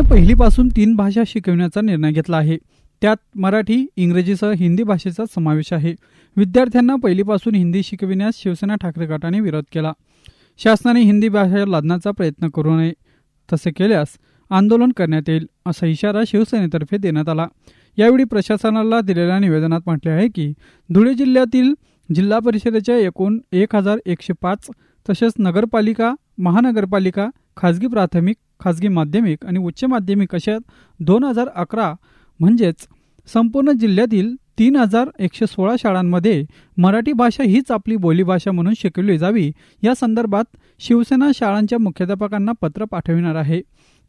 पहिलीपासून तीन भाषा शिकवण्याचा निर्णय घेतला आहे. त्यात मराठी इंग्रजीसह हिंदी भाषेचा समावेश आहे. विद्यार्थ्यांना पहिलीपासून हिंदी शिकविण्यास शिवसेना ठाकरे गटाने विरोध केला. शासनाने हिंदी भाषा लादण्याचा प्रयत्न करू नये. तसे केल्यास आंदोलन करण्यात येईल असा इशारा शिवसेनेतर्फे देण्यात आला. यावेळी प्रशासनाला दिलेल्या निवेदनात म्हटले आहे की धुळे जिल्ह्यातील जिल्हा परिषदेच्या एकूण एक हजार एकशे पाच तसेच नगरपालिका महानगरपालिका खाजगी प्राथमिक खाजगी माध्यमिक आणि उच्च माध्यमिक अशा दोन हजार अकरा म्हणजेच संपूर्ण जिल्ह्यातील तीन हजार एकशे सोळा शाळांमध्ये मराठी भाषा हीच आपली बोलीभाषा म्हणून शिकवली जावी. या संदर्भात शिवसेना शाळांच्या मुख्याध्यापकांना पत्र पाठविणार आहे.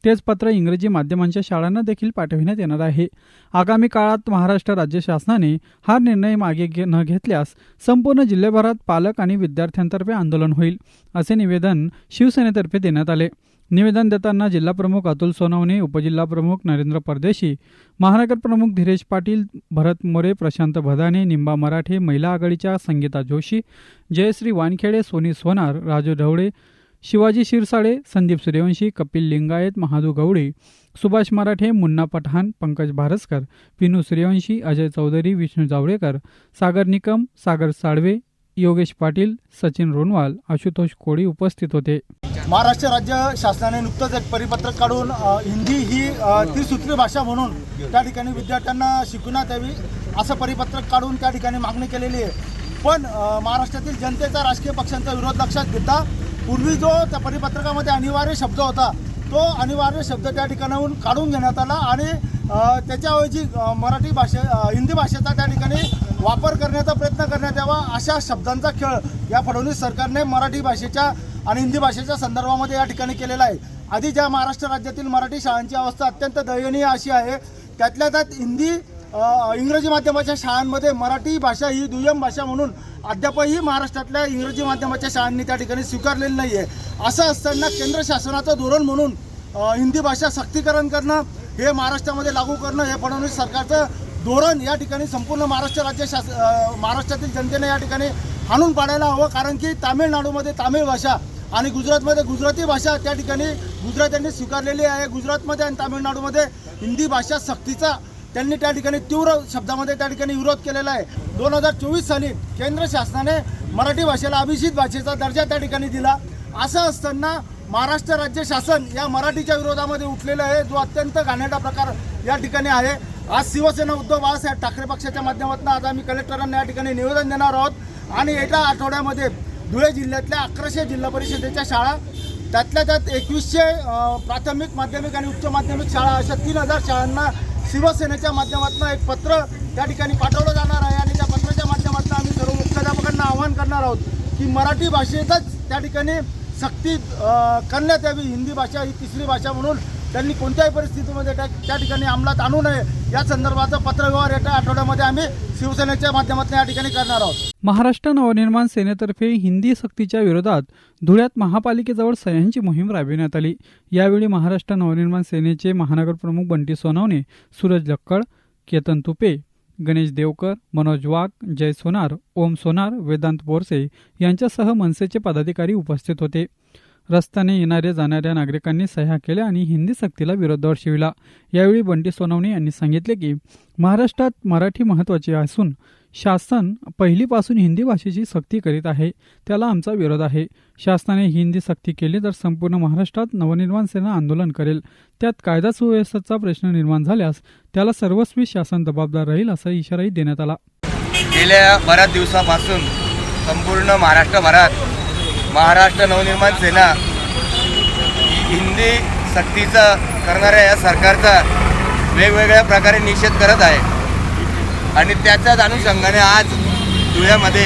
तेच पत्र इंग्रजी माध्यमांच्या शाळांना देखील पाठविण्यात येणार आहे. आगामी काळात महाराष्ट्र राज्य शासनाने हा निर्णय मागे घे न घेतल्यास संपूर्ण जिल्ह्याभरात पालक आणि विद्यार्थ्यांतर्फे आंदोलन होईल असे निवेदन शिवसेनेतर्फे देण्यात आले. निवेदन देताना जिल्हाप्रमुख अतुल सोनवणे उपजिल्हाप्रमुख नरेंद्र परदेशी महानगर प्रमुख धीरेश पाटील भरत मोरे प्रशांत भदाने निंबा मराठे महिला आघाडीच्या संगीता जोशी जयश्री वानखेडे सोनी सोनार राजू ढवळे शिवाजी शिरसाळे संदीप सूर्यवंशी कपिल लिंगायत महादू गवळी सुभाष मराठे मुन्ना पठाण पंकज भारसकर पिनू सूर्यवंशी अजय चौधरी विष्णू जावडेकर सागर निकम सागर साळवे योगेश पाटील सचिन रोनवाल आशुतोष कोळी उपस्थित होते. महाराष्ट्र राज्य शासनाने नुकतंच एक परिपत्रक काढून हिंदी ही त्रिसूत्री भाषा म्हणून त्या ठिकाणी विद्यार्थ्यांना शिकवण्यात यावी असं परिपत्रक काढून त्या ठिकाणी मागणी केलेली आहे. पण महाराष्ट्रातील जनतेचा राजकीय पक्षांचा विरोध लक्षात घेता पूर्वी जो त्या परिपत्रकामध्ये अनिवार्य शब्द होता तो अनिवार्य शब्द त्या ठिकाणाहून काढून घेण्यात आला आणि त्याच्याऐवजी मराठी भाषे हिंदी भाषेचा त्या ठिकाणी वापर करण्याचा प्रयत्न करण्यात यावा अशा शब्दांचा खेळ या फडणवीस सरकारने मराठी भाषेच्या आणि हिंदी भाषेच्या संदर्भामध्ये या ठिकाणी केलेला आहे. आधी ज्या महाराष्ट्र राज्यातील मराठी शाळांची अवस्था अत्यंत दयनीय अशी आहे त्यातल्या त्यात हिंदी इंग्रजी माध्यमाच्या शाळांमध्ये मराठी भाषा ही दुय्यम भाषा म्हणून अद्यापही महाराष्ट्रातल्या इंग्रजी माध्यमाच्या शाळांनी त्या ठिकाणी स्वीकारलेली नाही आहे असं असताना केंद्र शासनाचं धोरण म्हणून हिंदी भाषा सक्तीकरण करणं हे महाराष्ट्रामध्ये लागू करणं हे फडणवीस सरकारचं धोरण या ठिकाणी संपूर्ण महाराष्ट्र राज्य शास महाराष्ट्रातील जनतेने या ठिकाणी हाणून पाडायला हवं. कारण की तामिळनाडूमध्ये तामिळ भाषा आणि गुजरातमध्ये गुजराती भाषा त्या ठिकाणी गुजरात्यांनी स्वीकारलेली आहे. गुजरातमध्ये आणि तामिळनाडूमध्ये हिंदी भाषा सक्तीचा त्यांनी त्या ठिकाणी तीव्र शब्दामध्ये त्या ठिकाणी विरोध केलेला आहे. दोन हजार चोवीस साली केंद्र शासनाने मराठी भाषेला अभिषित भाषेचा दर्जा त्या ठिकाणी दिला. असं असताना महाराष्ट्र राज्य शासन या मराठीच्या विरोधामध्ये उठलेलं आहे. जो अत्यंत घाणेरडा प्रकार या ठिकाणी आहे. आज शिवसेना उद्धव बाळासाहेब ठाकरे पक्षाच्या माध्यमातून आज आम्ही कलेक्टरांना या ठिकाणी निवेदन देणार आहोत. आणि येत्या आठवड्यामध्ये धुळे जिल्ह्यातल्या अकराशे जिल्हा परिषदेच्या शाळा त्यातल्या त्यात एकवीसशे प्राथमिक माध्यमिक आणि उच्च माध्यमिक शाळा अशा तीन हजार शाळांना शिवसेनेच्या माध्यमातून एक पत्र त्या ठिकाणी पाठवलं जाणार आहे. आणि त्या पत्राच्या माध्यमातून आम्ही सर्व मुख्याध्यापकांना आवाहन करणार आहोत की मराठी भाषेतच त्या ठिकाणी सक्ती करण्यात यावी. हिंदी भाषा ही तिसरी भाषा म्हणून त्यांनी कोणत्याही परिस्थितीमध्ये त्या त्या ठिकाणी अंमलात आणू नये. या संदर्भाचं पत्रव्यवहार येत्या आठवड्यामध्ये आम्ही शिवसेनेच्या माध्यमातून या ठिकाणी करणार आहोत. महाराष्ट्र नवनिर्माण सेनेतर्फे हिंदी सक्तीच्या विरोधात धुळ्यात महापालिकेजवळ सह्यांची मोहीम राबविण्यात आली. यावेळी महाराष्ट्र नवनिर्माण सेनेचे महानगर प्रमुख बंटी सोनवणे सूरज लक्कड केतन तुपे गणेश देवकर मनोज वाघ जय सोनार ओम सोनार वेदांत बोरसे यांच्यासह मनसेचे पदाधिकारी उपस्थित होते. रस्त्याने येणाऱ्या जाणाऱ्या नागरिकांनी सह्या केल्या आणि हिंदी सक्तीला विरोध शिविला यावेळी बंटी सोनवणे यांनी सांगितले की महाराष्ट्रात मराठी महत्त्वाची असून शासन पहिलीपासून हिंदी भाषेची सक्ती करीत आहे. त्याला आमचा विरोध आहे. शासनाने हिंदी सक्ती केली तर संपूर्ण महाराष्ट्रात नवनिर्माण सेना आंदोलन करेल. त्यात कायदा सुव्यवस्थेचा प्रश्न निर्माण झाल्यास त्याला सर्वस्वी शासन जबाबदार राहील असा इशाराही देण्यात आला. गेल्या बऱ्याच दिवसापासून संपूर्ण महाराष्ट्रभरात महाराष्ट्र नवनिर्माण सेना हिंदी सक्तीचा करणाऱ्या या सरकारचा वेगवेगळ्या प्रकारे निषेध करत आहे. आणि त्याच्याच अनुषंगाने आज धुळ्यामध्ये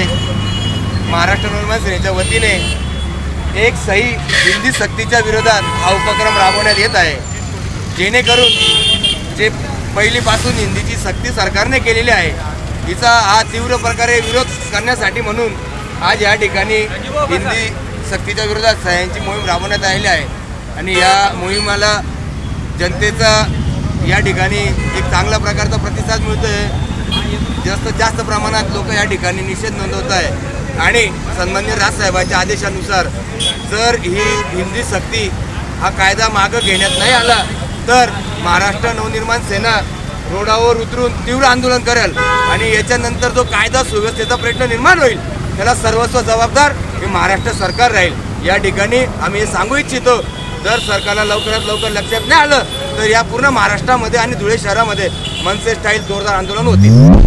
महाराष्ट्र नवनिर्माण सेनेच्या वतीने एक सही हिंदी सक्तीच्या विरोधात हा उपक्रम राबवण्यात येत आहे. जेणेकरून जे पहिलीपासून हिंदीची सक्ती सरकारने केलेली आहे तिचा हा तीव्र प्रकारे विरोध करण्यासाठी म्हणून आज या ठिकाणी हिंदी सक्तीच्या विरोधात सह्यांची मोहीम राबवण्यात आलेली आहे. आणि या मोहिमाला जनतेचा या ठिकाणी एक चांगल्या प्रकारचा प्रतिसाद मिळतो आहे जास्त जास्त प्रमाणात लोक या ठिकाणी निषेध नोंदवत आहे. आणि सन्मान्य राजसाहेबांच्या आदेशानुसार जर ही हिंदी सक्ती हा कायदा मागं घेण्यात नाही आला तर महाराष्ट्र नवनिर्माण सेना रोडावर उतरून तीव्र आंदोलन करेल. आणि याच्यानंतर जो कायदा सुव्यवस्थेचा प्रश्न निर्माण होईल त्याला सर्वस्व जबाबदार हे महाराष्ट्र सरकार राहील. या ठिकाणी आम्ही हे सांगू इच्छितो जर सरकारला लवकरात लवकर लक्षात नाही आलं तर या पूर्ण महाराष्ट्रामध्ये आणि धुळे शहरामध्ये मनसे स्टाईल जोरदार आंदोलन होतील.